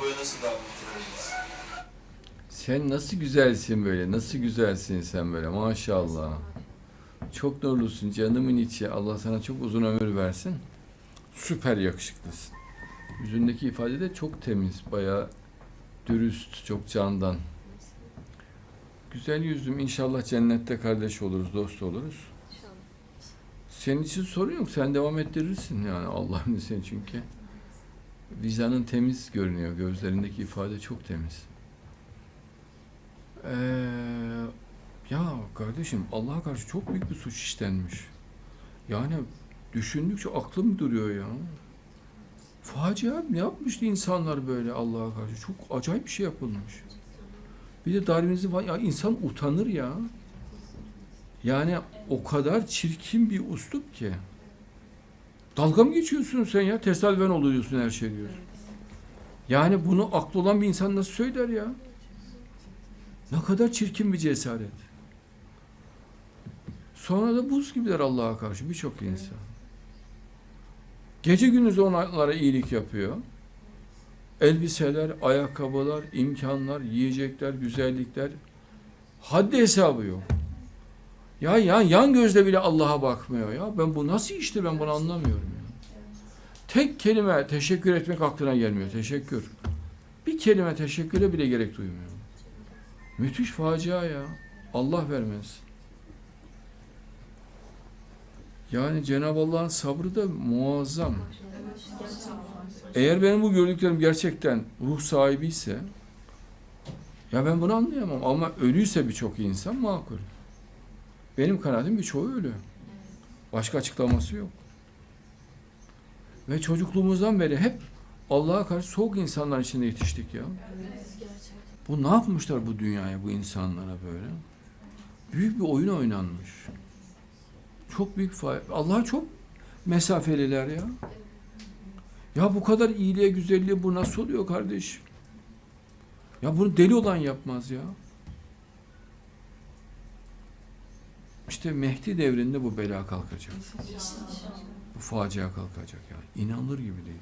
boya nasıl devam ettirebiliriz? Sen nasıl güzelsin böyle, nasıl güzelsin sen böyle maşallah. Çok nurlusun canımın içi. Allah sana çok uzun ömür versin. Süper yakışıklısın. Yüzündeki ifade de çok temiz, bayağı dürüst, çok candan. Güzel yüzüm inşallah cennette kardeş oluruz, dost oluruz. Senin için sorun yok. Sen devam ettirirsin yani Allah'ın izniyle çünkü. Vicdanın temiz görünüyor. Gözlerindeki ifade çok temiz. Ee, ya kardeşim Allah'a karşı çok büyük bir suç işlenmiş. Yani düşündükçe aklım duruyor ya. Facia ne yapmıştı insanlar böyle Allah'a karşı? Çok acayip bir şey yapılmış. Bir de Darwinizm. Ya insan utanır ya. Yani o kadar çirkin bir uslup ki. Dalga mı geçiyorsun sen ya? Tesadüfen oluyorsun her şey diyorsun. Yani bunu aklı olan bir insan nasıl söyler ya? Ne kadar çirkin bir cesaret. Sonra da buz gibiler Allah'a karşı birçok insan. Gece gündüz onlara iyilik yapıyor. Elbiseler, ayakkabılar, imkanlar, yiyecekler, güzellikler. Haddi hesabı yok. Ya yan, yan gözle bile Allah'a bakmıyor ya. Ben bu nasıl işte ben bunu anlamıyorum ya. Tek kelime teşekkür etmek aklına gelmiyor. Teşekkür. Bir kelime teşekküre bile gerek duymuyor. Müthiş facia ya. Allah vermez. Yani Cenab-ı Allah'ın sabrı da muazzam. Eğer benim bu gördüklerim gerçekten ruh sahibi ise ya ben bunu anlayamam ama ölüyse birçok insan makul. Benim kanaatim birçoğu ölü. Başka açıklaması yok. Ve çocukluğumuzdan beri hep Allah'a karşı soğuk insanlar içinde yetiştik ya. Bu ne yapmışlar bu dünyaya, bu insanlara böyle? Büyük bir oyun oynanmış. Çok büyük Allah'a çok mesafeliler ya. Ya bu kadar iyiliğe, güzelliğe bu nasıl oluyor kardeşim? Ya bunu deli olan yapmaz ya. İşte Mehdi devrinde bu bela kalkacak. Bu facia kalkacak ya. İnanılır gibi değil.